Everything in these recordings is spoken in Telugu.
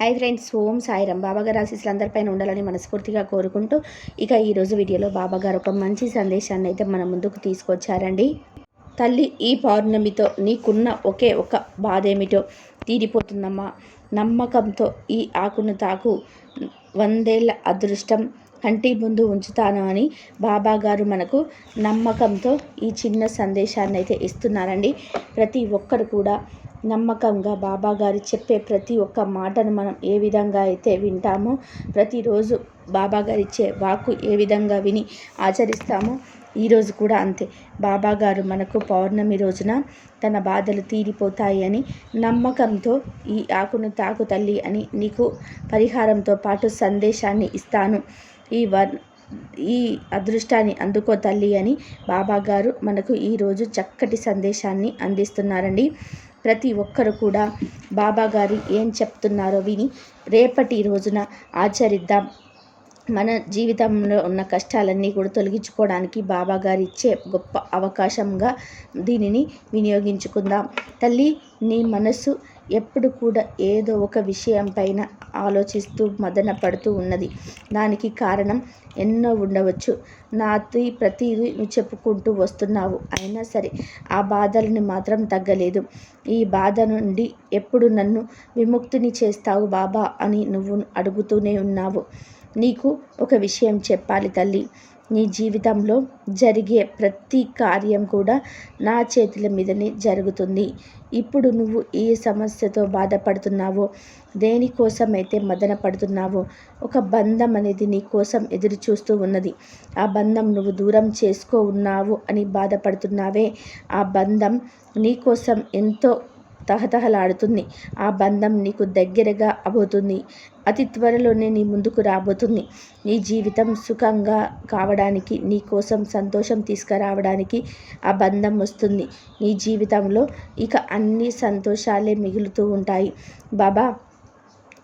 హై ఫ్రెండ్స్ ఓం సాయిరం బాబాగారు ఆశీస్సులు అందరిపైన ఉండాలని మనస్ఫూర్తిగా కోరుకుంటూ ఇక ఈరోజు వీడియోలో బాబాగారు ఒక మంచి సందేశాన్ని అయితే మన ముందుకు తీసుకొచ్చారండి. తల్లి ఈ పౌర్ణమితో నీకున్న ఒకే ఒక బాధ ఏమిటో తీరిపోతుందమ్మా. నమ్మకంతో ఈ ఆకును తాకు వందేళ్ళ అదృష్టం కంటి ముందు ఉంచుతాను అని బాబా గారు మనకు నమ్మకంతో ఈ చిన్న సందేశాన్ని అయితే ఇస్తున్నారండి. ప్రతి ఒక్కరు కూడా నమ్మకంగా బాబాగారు చెప్పే ప్రతి ఒక్క మాటను మనం ఏ విధంగా అయితే వింటామో ప్రతిరోజు బాబాగారు ఇచ్చే వాక్కు ఏ విధంగా విని ఆచరిస్తామో ఈరోజు కూడా అంతే. బాబాగారు మనకు పౌర్ణమి రోజున తన బాధలు తీరిపోతాయి అని నమ్మకంతో ఈ ఆకును తాకు తల్లి అని నీకు పరిహారంతో పాటు సందేశాన్ని ఇస్తాను. ఈ వర్ ఈ అదృష్టాన్ని అందుకో తల్లి అని బాబాగారు మనకు ఈరోజు చక్కటి సందేశాన్ని అందిస్తున్నారండి. ప్రతి ఒక్కరు కూడా బాబాగారు ఏం చెప్తున్నారో విని రేపటి రోజున ఆచరిద్దాం. మన జీవితంలో ఉన్న కష్టాలన్నీ కూడా తొలగించుకోవడానికి బాబాగారు ఇచ్చే గొప్ప అవకాశంగా దీనిని వినియోగించుకుందాం. తల్లి నీ మనసు ఎప్పుడు కూడా ఏదో ఒక విషయం పైన ఆలోచిస్తూ మదన పడుతూ ఉన్నది. దానికి కారణం ఎన్నో ఉండవచ్చు. నాతో ప్రతిదీ నువ్వు చెప్పుకుంటూ వస్తున్నావు. అయినా సరే ఆ బాధలను మాత్రం తగ్గలేదు. ఈ బాధ నుండి ఎప్పుడు నన్ను విముక్తిని చేస్తావు బాబా అని నువ్వు అడుగుతూనే ఉన్నావు. నీకు ఒక విషయం చెప్పాలి తల్లి. నీ జీవితంలో జరిగే ప్రతి కార్యం కూడా నా చేతుల మీదనే జరుగుతుంది. ఇప్పుడు నువ్వు ఏ సమస్యతో బాధపడుతున్నావో దేనికోసమైతే మదన పడుతున్నావో ఒక బంధం అనేది నీ కోసం ఎదురు చూస్తూ ఉన్నది. ఆ బంధం నువ్వు దూరం చేసుకో ఉన్నావు అని బాధపడుతున్నావే. ఆ బంధం నీ కోసం ఎంతో తహతహలాడుతుంది. ఆ బంధం నీకు దగ్గరగా అబోతుంది. అతి త్వరలోనే నీ ముందుకు రాబోతుంది. నీ జీవితం సుఖంగా కావడానికి నీ కోసం సంతోషం తీసుకురావడానికి ఆ బంధం వస్తుంది. నీ జీవితంలో ఇక అన్ని సంతోషాలే మిగులుతూ ఉంటాయి. బాబా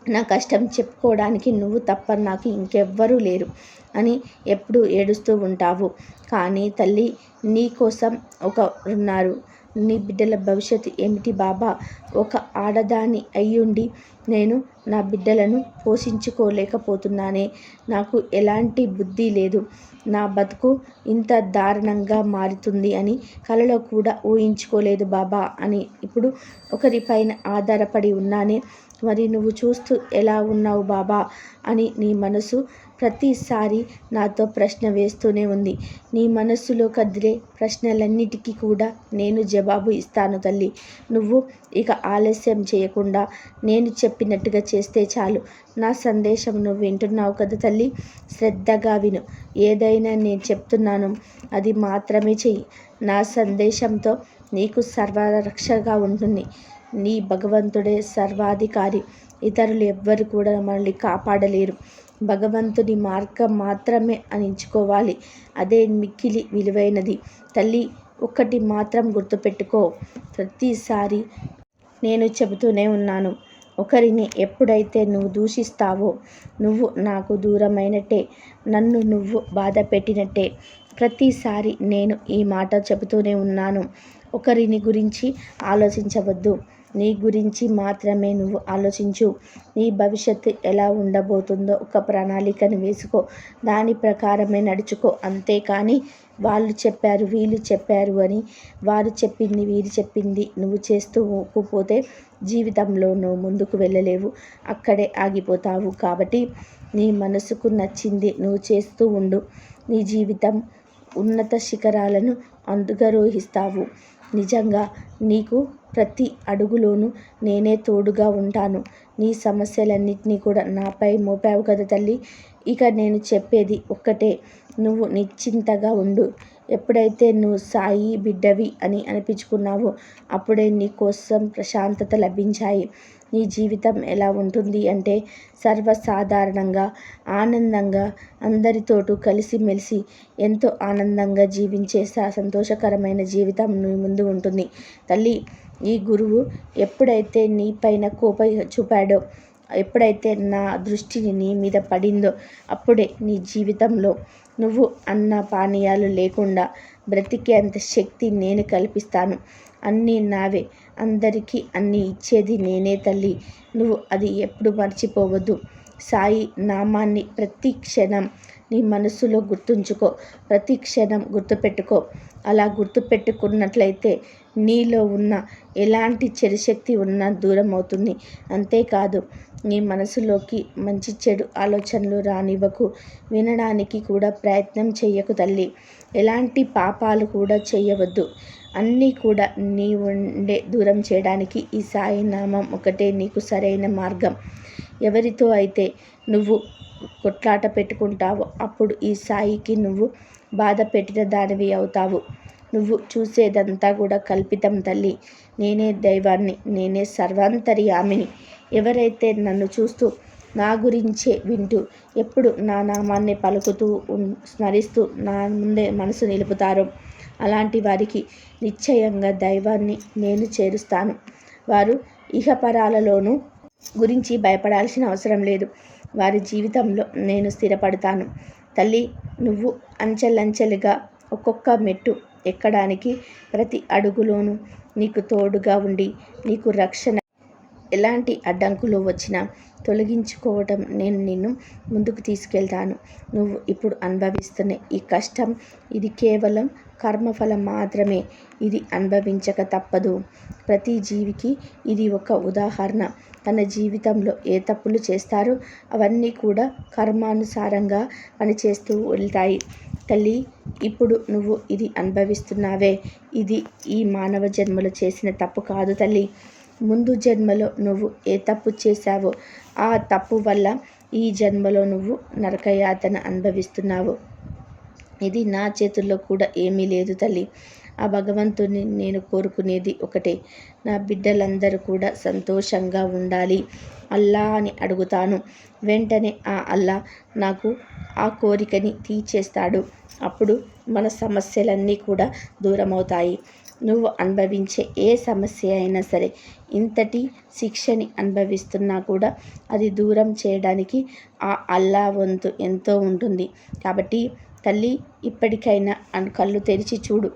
నా కష్టం చెప్పుకోవడానికి నువ్వు తప్ప నాకు ఇంకెవ్వరూ లేరు అని ఎప్పుడు ఏడుస్తూ ఉంటావు. కానీ తల్లి నీ కోసం ఒకరున్నారు. ఉన్నారు నీ బిడ్డల భవిష్యత్తు ఏమిటి బాబా? ఒక ఆడదాని అయ్యుండి నేను నా బిడ్డలను పోషించుకోలేకపోతున్నానే. నాకు ఎలాంటి బుద్ధి లేదు. నా బతుకు ఇంత దారుణంగా మారుతుంది అని కలలో కూడా ఊహించుకోలేదు బాబా అని ఇప్పుడు ఒకరిపైన ఆధారపడి ఉన్నానే. మరి నువ్వు చూస్తూ ఎలా ఉన్నావు బాబా? అని నీ మనసు ప్రతిసారి నాతో ప్రశ్న వేస్తూనే ఉంది. నీ మనస్సులో కదిలే ప్రశ్నలన్నిటికీ కూడా నేను జవాబు ఇస్తాను తల్లి. నువ్వు ఇక ఆలస్యం చేయకుండా నేను చెప్పినట్టుగా చేస్తే చాలు. నా సందేశం నువ్వు వింటున్నావు కదా తల్లి? శ్రద్ధగా విను. ఏదైనా నేను చెప్తున్నాను. అది మాత్రమే చెయ్యి. నా సందేశంతో నీకు సర్వరక్షగా ఉంటుంది. నీ భగవంతుడే సర్వాధికారి. ఇతరులు ఎవ్వరు కూడా మనల్ని కాపాడలేరు. భగవంతుని మార్గం మాత్రమే అనించుకోవాలి అదే మిక్కిలి విలువైనది. తల్లి ఒక్కటి మాత్రం గుర్తుపెట్టుకో. ప్రతిసారి నేను చెబుతూనే ఉన్నాను. ఒకరిని ఎప్పుడైతే నువ్వు దూషిస్తావో నువ్వు నాకు దూరమైనట్టే. నన్ను నువ్వు బాధ పెట్టినట్టే. ప్రతిసారి నేను ఈ మాట చెబుతూనే ఉన్నాను. ఒకరిని గురించి ఆలోచించవద్దు. నీ గురించి మాత్రమే నువ్వు ఆలోచించు. నీ భవిష్యత్తు ఎలా ఉండబోతుందో ఒక ప్రణాళికను వేసుకో. దాని ప్రకారమే నడుచుకో. అంతేకాని వాళ్ళు చెప్పారు వీళ్ళు చెప్పారు అని వారు చెప్పింది వీరు చెప్పింది నువ్వు చేస్తూ పోతే జీవితంలో నువ్వు ముందుకు వెళ్ళలేవు. అక్కడే ఆగిపోతావు కాబట్టి నీ మనసుకు నచ్చింది నువ్వు చేస్తూ ఉండు. నీ జీవితం ఉన్నత శిఖరాలను అందుగరోహిస్తావు నిజంగా నీకు ప్రతి అడుగులోనూ నేనే తోడుగా ఉంటాను. నీ సమస్యలన్నింటినీ కూడా నాపై మోపావు కదా తల్లి. ఇక నేను చెప్పేది ఒక్కటే. నువ్వు నిశ్చింతగా ఉండు. ఎప్పుడైతే నువ్వు సాయి బిడ్డవి అని అనిపించుకున్నావో అప్పుడే నీ కోసం ప్రశాంతత లభించాయి. నీ జీవితం ఎలా ఉంటుంది అంటే సర్వసాధారణంగా ఆనందంగా అందరితోటూ కలిసిమెలిసి ఎంతో ఆనందంగా జీవించే సంతోషకరమైన జీవితం నీ ముందు ఉంటుంది. తల్లి ఈ గురువు ఎప్పుడైతే నీ పైన కోప చూపాడో ఎప్పుడైతే నా దృష్టిని నీ మీద పడిందో అప్పుడే నీ జీవితంలో నువ్వు అన్న పానీయాలు లేకుండా బ్రతికేంత శక్తి నేను కల్పిస్తాను. అన్నీ నావే. అందరికీ అన్నీ ఇచ్చేది నేనే తల్లి. నువ్వు అది ఎప్పుడు మర్చిపోవద్దు. సాయి నామాన్ని ప్రతి క్షణం నీ మనసులో గుర్తుంచుకో. ప్రతి క్షణం గుర్తుపెట్టుకో. అలా గుర్తుపెట్టుకున్నట్లయితే నీలో ఉన్న ఎలాంటి చెడుశక్తి ఉన్నా దూరం అవుతుంది. అంతేకాదు నీ మనసులోకి మంచి చెడు ఆలోచనలు రానివ్వకు. వినడానికి కూడా ప్రయత్నం చేయకు తల్లి. ఎలాంటి పాపాలు కూడా చేయవద్దు అన్నీ కూడా నీ ఉండే దూరం చేయడానికి ఈ సాయి నామం ఒకటే నీకు సరైన మార్గం. ఎవరితో అయితే నువ్వు కొట్లాట పెట్టుకుంటావో అప్పుడు ఈ సాయికి నువ్వు బాధ పెట్టిన దానివి అవుతావు. నువ్వు చూసేదంతా కూడా కల్పితం తల్లి. నేనే దైవాన్ని నేనే సర్వాంతర్యామిని. ఎవరైతే నన్ను చూస్తూ నా గురించే వింటూ ఎప్పుడు నా నామాన్ని పలుకుతూ స్మరిస్తూ నా ముందే మనసు నిలుపుతారో అలాంటి వారికి నిశ్చయంగా దైవాన్ని నేను చేరుస్తాను. వారు ఇహపరాలలోనూ గురించి భయపడాల్సిన అవసరం లేదు. వారి జీవితంలో నేను స్థిరపడతాను. తల్లి నువ్వు అంచెలంచెలుగా ఒక్కొక్క మెట్టు ఎక్కడానికి ప్రతి అడుగులోనూ నీకు తోడుగా ఉండి నీకు రక్షణ ఎలాంటి అడ్డంకులు వచ్చినా తొలగించుకోవటం నేను నిన్ను ముందుకు తీసుకెళ్తాను. నువ్వు ఇప్పుడు అనుభవిస్తున్న ఈ కష్టం ఇది కేవలం కర్మఫలం మాత్రమే. ఇది అనుభవించక తప్పదు. ప్రతి జీవికి ఇది ఒక ఉదాహరణ. తన జీవితంలో ఏ తప్పులు చేస్తారో అవన్నీ కూడా కర్మానుసారంగా పనిచేస్తూ వెళ్తాయి. తల్లి ఇప్పుడు నువ్వు ఇది అనుభవిస్తున్నావే. ఇది ఈ మానవ జన్మలో చేసిన తప్పు కాదు తల్లి. ముందు జన్మలో నువ్వు ఏ తప్పు చేశావో ఆ తప్పు వల్ల ఈ జన్మలో నువ్వు నరకయాతన అనుభవిస్తున్నావు. ఇది నా చేతుల్లో కూడా ఏమీ లేదు తల్లి. ఆ భగవంతుని నేను కోరుకునేది ఒకటే. నా బిడ్డలందరూ కూడా సంతోషంగా ఉండాలి. అల్లా అని అడుగుతాను. వెంటనే ఆ అల్లా నాకు ఆ కోరికని తీర్చేస్తాడు. అప్పుడు మన సమస్యలన్నీ కూడా దూరమవుతాయి. నువ్వు అనుభవించే ఏ సమస్య అయినా సరే ఇంతటి శిక్షని అనుభవిస్తున్నా కూడా అది దూరం చేయడానికి ఆ అల్లా వంతు ఎంతో ఉంటుంది. కాబట్టి తల్లి ఇప్పటికైనా కళ్ళు తెరిచి చూడు.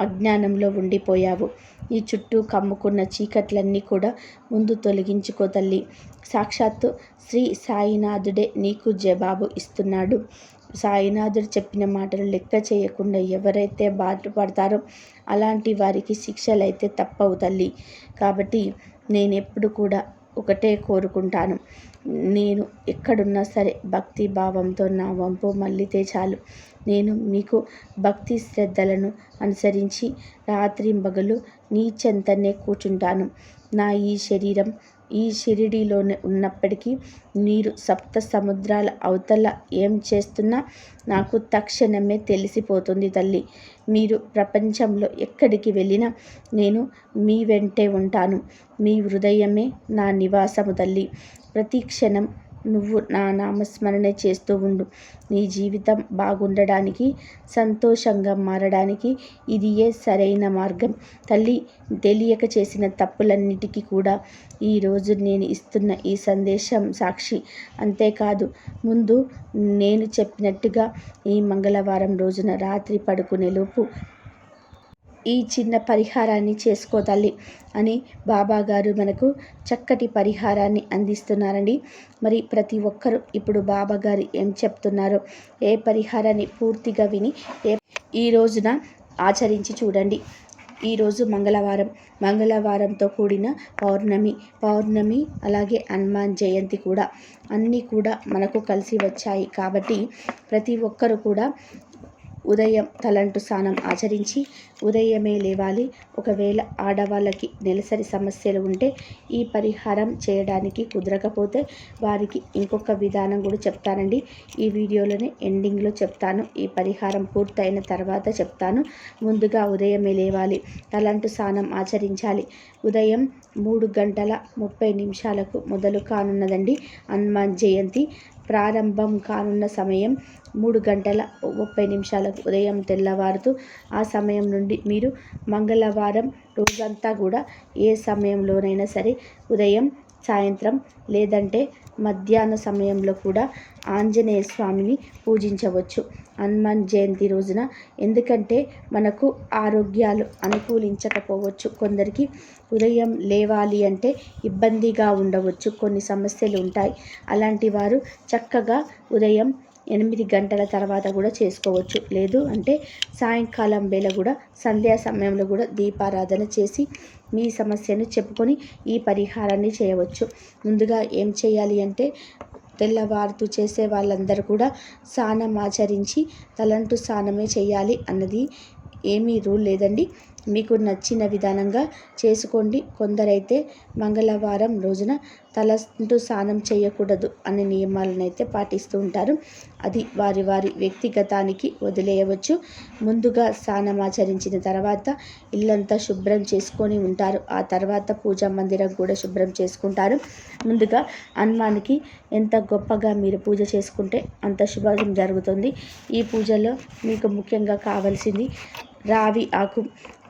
అజ్ఞానంలో ఉండిపోయావు. ఈ చుట్టూ కమ్ముకున్న చీకట్లన్నీ కూడా ముందు తొలగించుకో తల్లి. సాక్షాత్తు శ్రీ సాయినాథుడే నీకు జవాబు ఇస్తున్నాడు. సాయినాథుడు చెప్పిన మాటలు లెక్క చేయకుండా ఎవరైతే బాధపడతారో అలాంటి వారికి శిక్షలైతే తప్పవు తల్లి. కాబట్టి నేనెప్పుడు కూడా ఒకటే కోరుకుంటాను. నేను ఎక్కడున్నా సరే భక్తి భావంతో నా వంపు మళ్ళితే చాలు. నేను మీకు భక్తి శ్రద్ధలను అనుసరించి రాత్రింబగలు నీ చెంతనే కూర్చుంటాను. నా ఈ శరీరం ఈ షిరిడీలోనే ఉన్నప్పటికీ మీరు సప్త సముద్రాల అవతల ఏం చేస్తున్నా నాకు తక్షణమే తెలిసిపోతుంది తల్లి. మీరు ప్రపంచంలో ఎక్కడికి వెళ్ళినా నేను మీ వెంటే ఉంటాను. మీ హృదయమే నా నివాసము తల్లి. ప్రతి క్షణం నువ్వు నా నామస్మరణ చేస్తూ ఉండు. నీ జీవితం బాగుండడానికి సంతోషంగా మారడానికి ఇది ఏ సరైన మార్గం. తల్లి తెలియక చేసిన తప్పులన్నిటికీ కూడా ఈరోజు నేను ఇస్తున్న ఈ సందేశం సాక్షి. అంతేకాదు ముందు నేను చెప్పినట్టుగా ఈ మంగళవారం రోజున రాత్రి పడుకునేలోపు ఈ చిన్న పరిహారాన్ని చేసుకో తల్లి అని బాబాగారు మనకు చక్కటి పరిహారాన్ని అందిస్తున్నారండి. మరి ప్రతి ఒక్కరూ ఇప్పుడు బాబాగారు ఏం చెప్తున్నారో ఏ పరిహారాన్ని పూర్తిగా విని ఏ ఈ రోజున ఆచరించి చూడండి. ఈరోజు మంగళవారం. మంగళవారంతో కూడిన పౌర్ణమి పౌర్ణమి అలాగే హనుమాన్ జయంతి కూడా అన్నీ కూడా మనకు కలిసి వచ్చాయి కాబట్టి ప్రతి ఒక్కరు కూడా ఉదయం తలంటు స్నానం ఆచరించి ఉదయమే లేవాలి. ఒకవేళ ఆడవాళ్ళకి నెలసరి సమస్యలు ఉంటే ఈ పరిహారం చేయడానికి కుదరకపోతే వారికి ఇంకొక విధానం కూడా చెప్తానండి. ఈ వీడియోలోనే ఎండింగ్లో చెప్తాను. ఈ పరిహారం పూర్తయిన తర్వాత చెప్తాను. ముందుగా ఉదయమే లేవాలి. తలంటు స్నానం ఆచరించాలి. ఉదయం మూడు గంటల ముప్పై నిమిషాలకు మొదలు కానున్నదండి. హనుమాన్ జయంతి. ప్రారంభం కానున్న సమయం మూడు గంటల ముప్పై నిమిషాలకు ఉదయం తెల్లవారుతూ ఆ సమయం నుండి మీరు మంగళవారం రోజంతా కూడా ఏ సమయంలోనైనా సరే ఉదయం సాయంత్రం లేదంటే మధ్యాహ్న సమయంలో కూడా ఆంజనేయ స్వామిని పూజించవచ్చు. హనుమాన్ జయంతి రోజున ఎందుకంటే మనకు ఆరోగ్యాలు అనుకూలించకపోవచ్చు. కొందరికి ఉదయం లేవాలి అంటే ఇబ్బందిగా ఉండవచ్చు. కొన్ని సమస్యలు ఉంటాయి. అలాంటి వారు చక్కగా ఉదయం ఎనిమిది గంటల తర్వాత కూడా చేసుకోవచ్చు. లేదు అంటే సాయంకాలం వేళ కూడా సంధ్యా సమయంలో కూడా దీపారాధన చేసి మీ సమస్యను చెప్పుకొని ఈ పరిహారాన్ని చేయవచ్చు. ముందుగా ఏం చేయాలి అంటే తెల్లవారుతూ చేసే వాళ్ళందరూ కూడా స్నానం ఆచరించి తలంటు స్నానమే చేయాలి అన్నది ఏమీ రూల్ లేదండి. మీకు నచ్చిన విధానంగా చేసుకోండి. కొందరైతే మంగళవారం రోజున తలంటు స్నానం చేయకూడదు అనే నియమాలను అయితే పాటిస్తూ ఉంటారు. అది వారి వారి వ్యక్తిగతానికి వదిలేయవచ్చు. ముందుగా స్నానం ఆచరించిన తర్వాత ఇల్లంతా శుభ్రం చేసుకొని ఉంటారు. ఆ తర్వాత పూజా మందిరం కూడా శుభ్రం చేసుకుంటారు. ముందుగా హనుమానికి ఎంత గొప్పగా మీరు పూజ చేసుకుంటే అంత శుభం జరుగుతుంది. ఈ పూజలో మీకు ముఖ్యంగా కావాల్సింది రావి ఆకు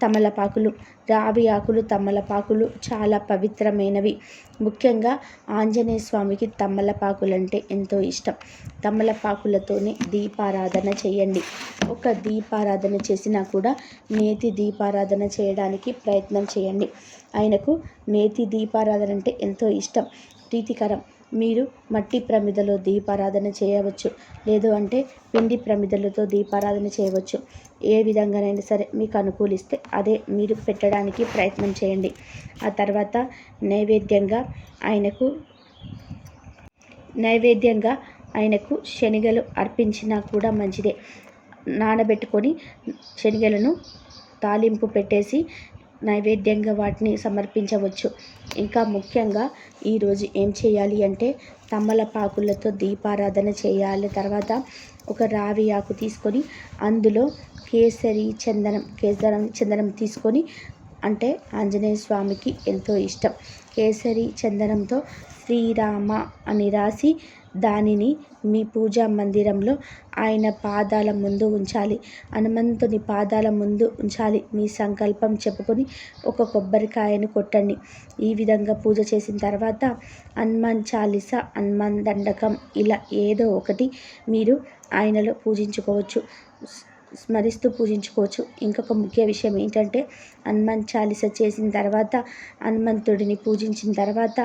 తమలపాకులు. రావి ఆకులు తమలపాకులు చాలా పవిత్రమైనవి. ముఖ్యంగా ఆంజనేయ స్వామికి తమలపాకులంటే ఎంతో ఇష్టం. తమలపాకులతోనే దీపారాధన చేయండి. ఒక దీపారాధన చేసినా కూడా నేతి దీపారాధన చేయడానికి ప్రయత్నం చేయండి. ఆయనకు నేతి దీపారాధన అంటే ఎంతో ఇష్టం. ప్రీతికరం. మీరు మట్టి ప్రమిదలో దీపారాధన చేయవచ్చు. లేదు అంటే పిండి ప్రమిదలతో దీపారాధన చేయవచ్చు. ఏ విధంగానైనా సరే మీకు అనుకూలిస్తే అదే మీరు పెట్టడానికి ప్రయత్నం చేయండి. ఆ తర్వాత నైవేద్యంగా ఆయనకు నైవేద్యంగా ఆయనకు శనగలు అర్పించినా కూడా మంచిదే. నానబెట్టుకొని శనగలను తాలింపు పెట్టేసి నైవేద్యంగా వాటిని సమర్పించవచ్చు. ఇంకా ముఖ్యంగా ఈరోజు ఏం చేయాలి అంటే తమలపాకులతో దీపారాధన చేయాలి. తర్వాత ఒక రావి ఆకు తీసుకొని అందులో కేసరి చందనం కేసరం చందనం తీసుకొని అంటే ఆంజనేయ స్వామికి ఎంతో ఇష్టం. కేసరి చందనంతో శ్రీరామ అని రాసి దానిని మీ పూజా మందిరంలో ఆయన పాదాల ముందు ఉంచాలి. హనుమంతుని పాదాల ముందు ఉంచాలి. మీ సంకల్పం చెప్పుకొని ఒక కొబ్బరికాయను కొట్టండి. ఈ విధంగా పూజ చేసిన తర్వాత హనుమాన్ చాలీస హనుమాన్ దండకం ఇలా ఏదో ఒకటి మీరు ఆయనలో పూజించుకోవచ్చు. స్మరిస్తూ పూజించుకోవచ్చు. ఇంకొక ముఖ్య విషయం ఏంటంటే హనుమాన్ చాలీస చేసిన తర్వాత హనుమంతుడిని పూజించిన తర్వాత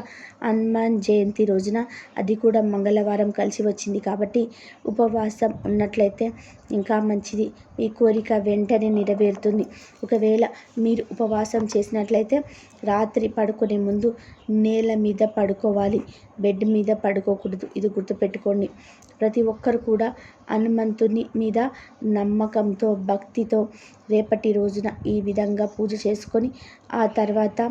హనుమాన్ జయంతి రోజున అది కూడా మంగళవారం కలిసి వచ్చింది కాబట్టి ఉపవాసం ఉన్నట్లయితే ఇంకా మంచిది. మీ కోరిక వెంటనే నెరవేరుతుంది. ఒకవేళ మీరు ఉపవాసం చేసినట్లయితే రాత్రి పడుకునే ముందు నేల మీద పడుకోవాలి. బెడ్ మీద పడుకోకూడదు. ఇది గుర్తుపెట్టుకోండి. ప్రతి ఒక్కరు కూడా హనుమంతుని మీద నమ్మకంతో భక్తితో రేపటి రోజున ఈ విధంగా పూజ చేసుకొని ఆ తర్వాత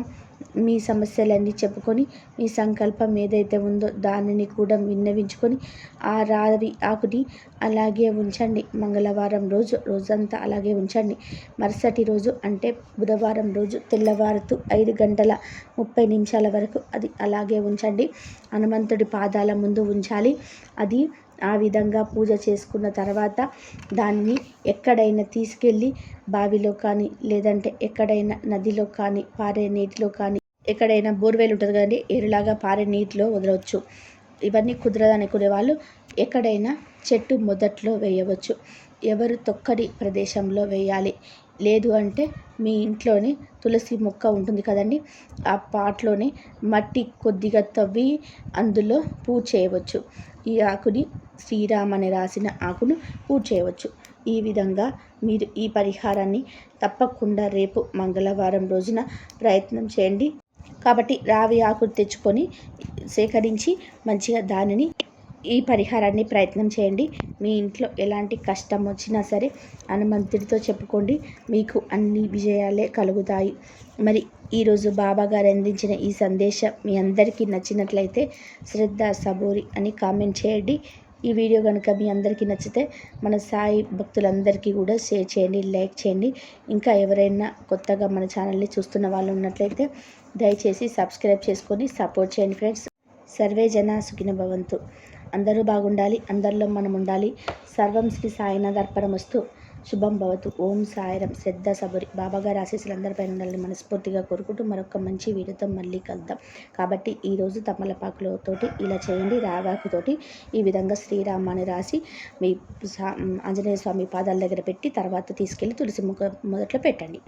మీ సమస్యలన్నీ చెప్పుకొని మీ సంకల్పం ఏదైతే ఉందో దానిని కూడా విన్నవించుకొని ఆ రావి ఆకుని అలాగే ఉంచండి. మంగళవారం రోజు రోజంతా అలాగే ఉంచండి. మరుసటి రోజు అంటే బుధవారం రోజు తెల్లవారుతూ ఐదు గంటల ముప్పై నిమిషాల వరకు అది అలాగే ఉంచండి. హనుమంతుడి పాదాల ముందు ఉంచాలి. అది ఆ విధంగా పూజ చేసుకున్న తర్వాత దానిని ఎక్కడైనా తీసుకెళ్ళి బావిలో కానీ లేదంటే ఎక్కడైనా నదిలో కానీ పారే నీటిలో కానీ ఎక్కడైనా బోర్వెల్ ఉంటుంది కదండి ఎరులాగా పారే నీటిలో వదలవచ్చు. ఇవన్నీ కుదరదనుకునే వాళ్ళు ఎక్కడైనా చెట్టు మొదట్లో వేయవచ్చు. ఎవరు తొక్కని ప్రదేశంలో వేయాలి? లేదు అంటే మీ ఇంట్లోనే తులసి మొక్క ఉంటుంది కదండి ఆ పాట్లోనే మట్టి కొద్దిగా తవ్వి అందులో పూజ చేయవచ్చు. ఈ ఆకుని శ్రీరామ్ అని రాసిన ఆకును పూజ చేయవచ్చు. ఈ విధంగా మీరు ఈ పరిహారాన్ని తప్పకుండా రేపు మంగళవారం రోజున ప్రయత్నం చేయండి. కాబట్టి రావి ఆకును తెచ్చుకొని సేకరించి మంచిగా దానిని ఈ పరిహారాన్ని ప్రయత్నం చేయండి. మీ ఇంట్లో ఎలాంటి కష్టం వచ్చినా సరే హనుమంతుడితో చెప్పుకోండి. మీకు అన్ని విజయాలే కలుగుతాయి. మరి ఈరోజు బాబా గారు అందించిన ఈ సందేశం మీ అందరికీ నచ్చినట్లయితే శ్రద్ధ సబూరి అని కామెంట్ చేయండి. ఈ వీడియో కనుక మీ అందరికీ నచ్చితే మన సాయి భక్తులందరికీ కూడా షేర్ చేయండి లైక్ చేయండి. ఇంకా ఎవరైనా కొత్తగా మన ఛానల్ని చూస్తున్న వాళ్ళు ఉన్నట్లయితే దయచేసి సబ్స్క్రైబ్ చేసుకొని సపోర్ట్ చేయండి ఫ్రెండ్స్. సర్వే జన సుఖిన భవంతు. అందరూ బాగుండాలి అందరిలో మనం ఉండాలి. సర్వం శ్రీ సాయినాథ్ అర్పణమస్తు. శుభం భవతు. ఓం సాయిరం. శ్రద్ధ సబరి. బాబాగారి ఆశీస్సులు అందరిపైన ఉండాలని మనస్ఫూర్తిగా కోరుకుంటూ మరొక మంచి వీడియోతో మళ్ళీ కలుద్దాం. కాబట్టి ఈరోజు తమలపాకులతోటి ఇలా చేయండి రాగాకుతోటి ఈ విధంగా శ్రీరామ అని రాసి మీ సా- ఆంజనేయ స్వామి పాదాల దగ్గర పెట్టి తర్వాత తీసుకెళ్ళి తులసి ముఖ మొదట్లో పెట్టండి.